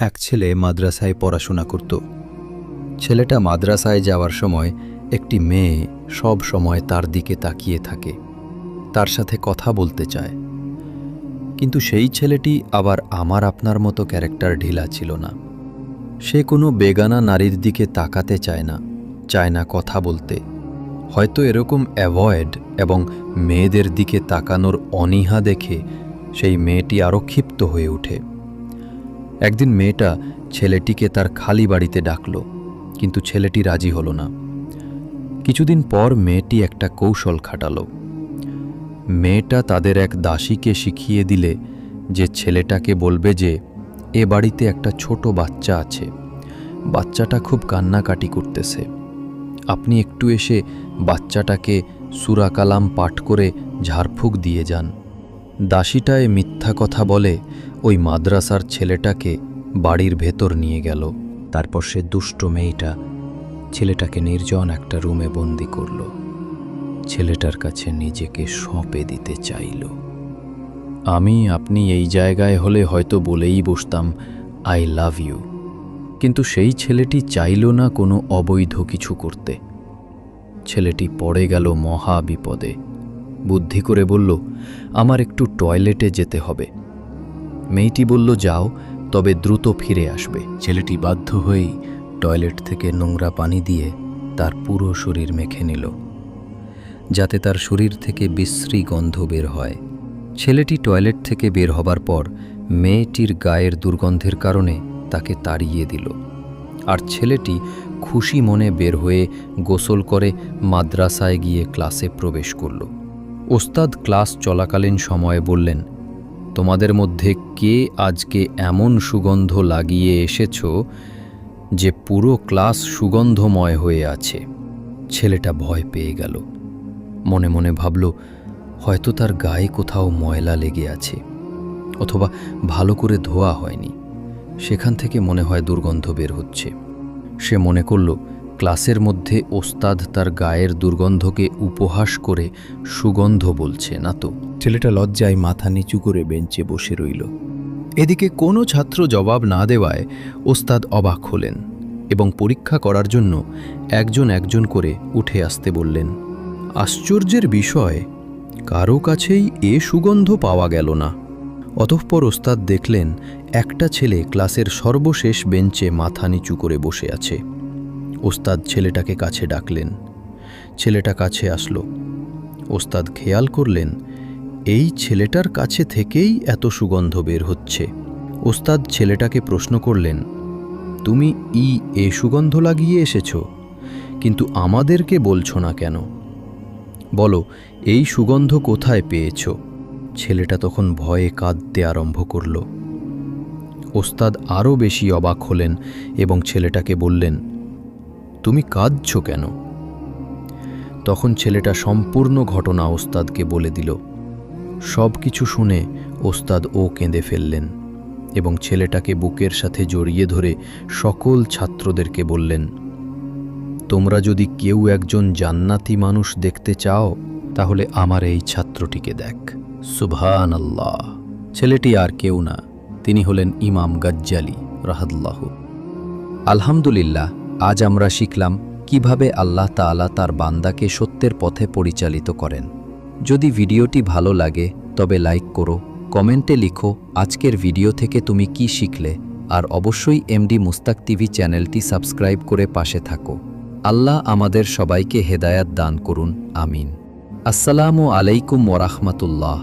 এক ছেলে মাদ্রাসায় পড়াশোনা করত। ছেলেটা মাদ্রাসায় যাওয়ার সময় একটি মেয়ে সব সময় তার দিকে তাকিয়ে থাকে, তার সাথে কথা বলতে চায়। কিন্তু সেই ছেলেটি আবার আমার আপনার মতো ক্যারেক্টার ঢিলা ছিল না। সে কোনো বেগানা নারীর দিকে তাকাতে চায় না চায় না কথা বলতে। হয়তো এরকম অ্যাভয়েড এবং মেয়েদের দিকে তাকানোর অনীহা দেখে সেই মেয়েটি আরও ক্ষিপ্ত হয়ে ওঠে। একদিন মেয়েটা ছেলেটিকে তার খালি বাড়িতে ডাকল, কিন্তু ছেলেটি রাজি হলো না। কিছুদিন পর মেয়েটি একটা কৌশল খাটালো। মেয়েটা তাদের এক দাসীকে শিখিয়ে দিলে যে ছেলেটাকে বলবে যে, এ বাড়িতে একটা ছোট বাচ্চা আছে। বাচ্চাটা খুব কান্নাকাটি করতেছে। আপনি একটু এসে বাচ্চাটাকে সুরাকালাম পাঠ করে ঝাড়ফুঁক দিয়ে যান। দাসীটায় মিথ্যা কথা বলে ওই মাদ্রাসার ছেলেটাকে বাড়ির ভেতর নিয়ে গেল। তারপর সে দুষ্ট মেয়েটা ছেলেটাকে নির্জন একটা রুমে বন্দি করল। ছেলেটার কাছে নিজেকে সঁপে দিতে চাইল। আমি আপনি এই জায়গায় হলে হয়তো বলেই বসতাম, আই লাভ ইউ। কিন্তু সেই ছেলেটি চাইল না কোনো অবৈধ কিছু করতে। ছেলেটি পড়ে গেল মহা বিপদে। বুদ্ধি করে বলল, আমার একটু টয়লেটে যেতে হবে। মেয়েটি বলল, যাও, তবে দ্রুত ফিরে আসবে। ছেলেটি বাধ্য হয়েই টয়লেট থেকে নোংরা পানি দিয়ে তার পুরো শরীর মেখে নিল, যাতে তার শরীর থেকে বিশ্রী গন্ধ বের হয়। ছেলেটি টয়লেট থেকে বের হবার পর মেয়েটির গায়ের দুর্গন্ধের কারণে তাকে তাড়িয়ে দিল, আর ছেলেটি খুশি মনে বের হয়ে গোসল করে মাদ্রাসায় গিয়ে ক্লাসে প্রবেশ করল। ওস্তাদ ক্লাস চলাকালীন সময়ে বললেন, তোমাদের মধ্যে কে আজকে এমন সুগন্ধ লাগিয়ে এসেছ যে পুরো ক্লাস সুগন্ধময় হয়ে আছে? ছেলেটা ভয় পেয়ে গেল। মনে মনে ভাবল, হয়তো তার গায়ে কোথাও ময়লা লেগে আছে, অথবা ভালো করে ধোয়া হয়নি। সেখান থেকে মনে হয় দুর্গন্ধ বের হচ্ছে। সে মনে করল ক্লাসের মধ্যে ওস্তাদ তার গায়ের দুর্গন্ধকে উপহাস করে সুগন্ধ বলছে, না তো। ছেলেটা লজ্জায় মাথা নিচু করে বেঞ্চে বসে রইল। এদিকে কোনো ছাত্র জবাব না দেওয়ায় ওস্তাদ অবাক হলেন এবং পরীক্ষা করার জন্য একজন একজন করে উঠে আসতে বললেন, আশ্চর্যের বিষয়, কারও কাছেই এ সুগন্ধ পাওয়া গেল না। অতঃপর ওস্তাদ দেখলেন একটা ছেলে ক্লাসের সর্বশেষ বেঞ্চে মাথা নিচু করে বসে আছে। ওস্তাদ ছেলেটাকে কাছে ডাকলেন। ছেলেটা কাছে আসলো। ওস্তাদ খেয়াল করলেন, এই ছেলেটার কাছে থেকেই এত সুগন্ধ বের হচ্ছে। ওস্তাদ ছেলেটাকে প্রশ্ন করলেন, তুমি ই এ সুগন্ধ লাগিয়ে এসেছ, কিন্তু আমাদেরকে বলছো না কেন? বলো, এই সুগন্ধ কোথায় পেয়েছ? ছেলেটা তখন ভয়ে কাঁদতে আরম্ভ করল। ওস্তাদ আরও বেশি অবাক হলেন এবং ছেলেটাকে বললেন তুমি কাঁদছ কেন? তখন ছেলেটা সম্পূর্ণ ঘটনা ওস্তাদকে বলে দিল। সব কিছু শুনে ওস্তাদ ও কেঁদে ফেললেন এবং ছেলেটাকে বুকের সাথে জড়িয়ে ধরে সকল ছাত্রদেরকে বললেন, তোমরা যদি কেউ একজন জান্নাতি মানুষ দেখতে চাও, তাহলে আমার এই ছাত্রটিকে দেখ। সুবহান আল্লাহ ছেলেটি আর কেউ না, তিনি হলেন ইমাম গাজ্জালি রাহাদুল্লাহ। আলহামদুলিল্লাহ আজ আমরা শিখলাম কীভাবে আল্লাহ তাআলা তার বান্দাকে সত্যের পথে পরিচালিত করেন। যদি ভিডিওটি ভালো লাগে, তবে লাইক করো, কমেন্টে লিখো, আজকের ভিডিও থেকে তুমি কি শিখলে, আর অবশ্যই এমডি মুস্তাক টিভি চ্যানেলটি সাবস্ক্রাইব করে পাশে থাকো। আল্লাহ আমাদের সবাইকে হেদায়াত দান করুন, আমিন। আসসালামু আলাইকুম ওরহমতুল্লাহ